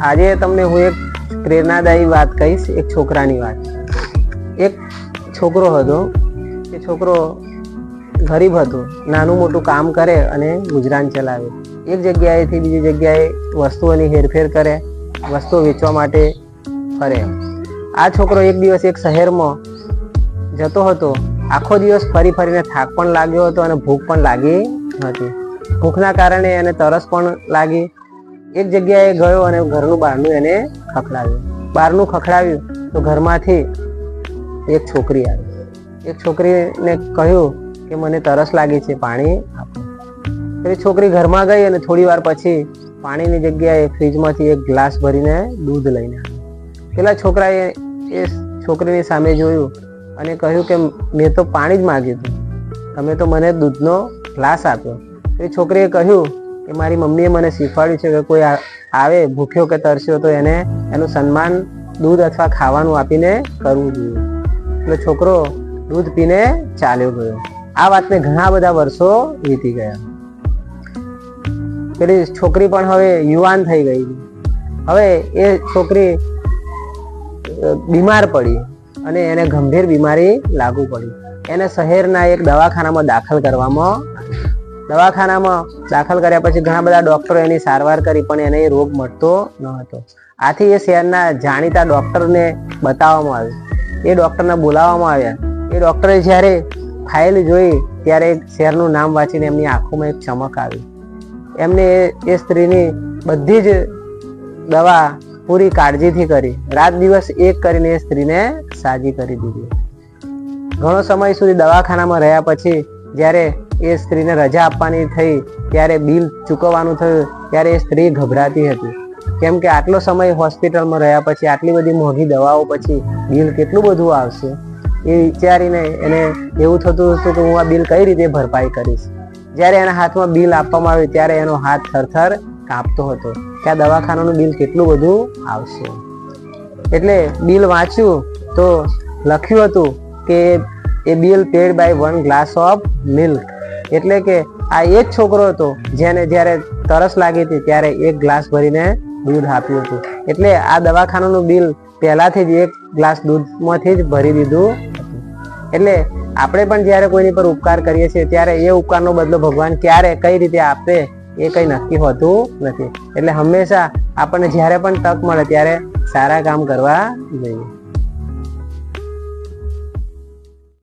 આજે તમને હું એક પ્રેરણાદાયી વાત કહીશ, એક છોકરાની વાત. એક છોકરો હતો, એ છોકરો ગરીબ હતો, નાનું મોટું કામ કરે અને ગુજરાન ચલાવે. એક જગ્યાએથી બીજી જગ્યાએ વસ્તુઓની હેરફેર કરે, વસ્તુઓ વેચવા માટે ફરે. આ છોકરો એક દિવસ એક શહેરમાં જતો હતો. આખો દિવસ ફરી ફરીને થાક પણ લાગ્યો હતો અને ભૂખ પણ લાગી હતી. ભૂખના કારણે એને તરસ પણ લાગી. એક જગ્યાએ ગયો અને ઘરનું બહારનું એને ખખડાવ્યું. બહારનું ખખડાવ્યું તો ઘરમાંથી એક છોકરી આવી. એક છોકરીને કહ્યું કે મને તરસ લાગી છે, પાણી આપો. છોકરી ઘરમાં ગઈ અને થોડી વાર પછી પાણીની જગ્યાએ ફ્રીજમાંથી એક ગ્લાસ ભરીને દૂધ લઈને આવી. પેલા છોકરાએ એ છોકરીની સામે જોયું અને કહ્યું કે મેં તો પાણી જ માગ્યું હતું. તમે તો મને દૂધનો ગ્લાસ આપ્યો. એ છોકરીએ કહ્યું કે મારી મમ્મીએ મને શીખવાડ્યું છે કે કોઈ આવે, ભૂખ્યો કે તરસ્યો, તો એને એનું સન્માન દૂધ અથવા ખાવાનું આપીને કરવું જોઈએ. એટલે છોકરો દૂધ પીને ચાલ્યો ગયો. આ વાતને ઘણા બધા વર્ષો વીતી ગયા. પેલી છોકરી પણ હવે યુવાન થઈ ગઈ. હવે એ છોકરી બીમાર પડી અને એને ગંભીર બીમારી લાગુ પડી. એને શહેરના એક દવાખાનામાં દાખલ કરવામાં. દવાખાનામાં દાખલ કર્યા પછી ઘણા બધા ડોક્ટરો એની સારવાર કરી, પણ એને રોગ મળતો ન હતો. આથી એ શહેરના જાણીતા ડોક્ટરને બતાવવામાં આવ્યું. એ ડોક્ટરને બોલાવવામાં આવ્યા. એ ડોક્ટરે જ્યારે ફાઇલ જોઈ, ત્યારે શહેરનું નામ વાંચીને એમની આંખોમાં એક ચમક આવી. એમને એ- એ સ્ત્રીની બધી જ દવા પૂરી કાળજીથી કરી. રાત દિવસ એક કરીને એ સ્ત્રીને સાજી કરી દીધી. ઘણો સમય સુધી દવાખાનામાં રહ્યા પછી જ્યારે એ સ્ત્રીને રજા આપવાની થઈ, ત્યારે બિલ ચૂકવવાનું થયું, ત્યારે એ સ્ત્રી ગભરાતી હતી. કેમ કે આટલો સમય હોસ્પિટલમાં રહ્યા પછી, આટલી બધી મોંઘી દવાઓ પછી બિલ કેટલું બધું આવશે? એ વિચારીને એને એવું થતું હતું કે હું આ બિલ કઈ રીતે ભરપાઈ કરીશ? જ્યારે એના હાથમાં બિલ આપવામાં આવ્યું, ત્યારે એનો હાથ થરથર કાપતો હતો કે આ દવાખાનાનું બિલ કેટલું બધું આવશે. એટલે બિલ વાંચ્યું તો લખ્યું હતું કે a bill paid by one glass of milk. એટલે કે આ એ જ છોકરો હતો જેને જ્યારે તરસ લાગી હતી ત્યારે એક ગ્લાસ ભરીને દૂધ આપ્યું હતું. એટલે આ દવાખાનાનું બિલ પહેલાંથી જ એક ગ્લાસ દૂધમાંથી જ ભરી દીધું એટલે આપણે પણ જ્યારે કોઈની પર ઉપકાર કરીએ છીએ ત્યારે એ ઉપકારનો બદલો ભગવાન ક્યારે કઈ રીતે આપે એ કંઈ નક્કી હોતું નથી. એટલે હંમેશા આપણને જ્યારે પણ તક મળે ત્યારે સારા કામ કરવા જોઈએ.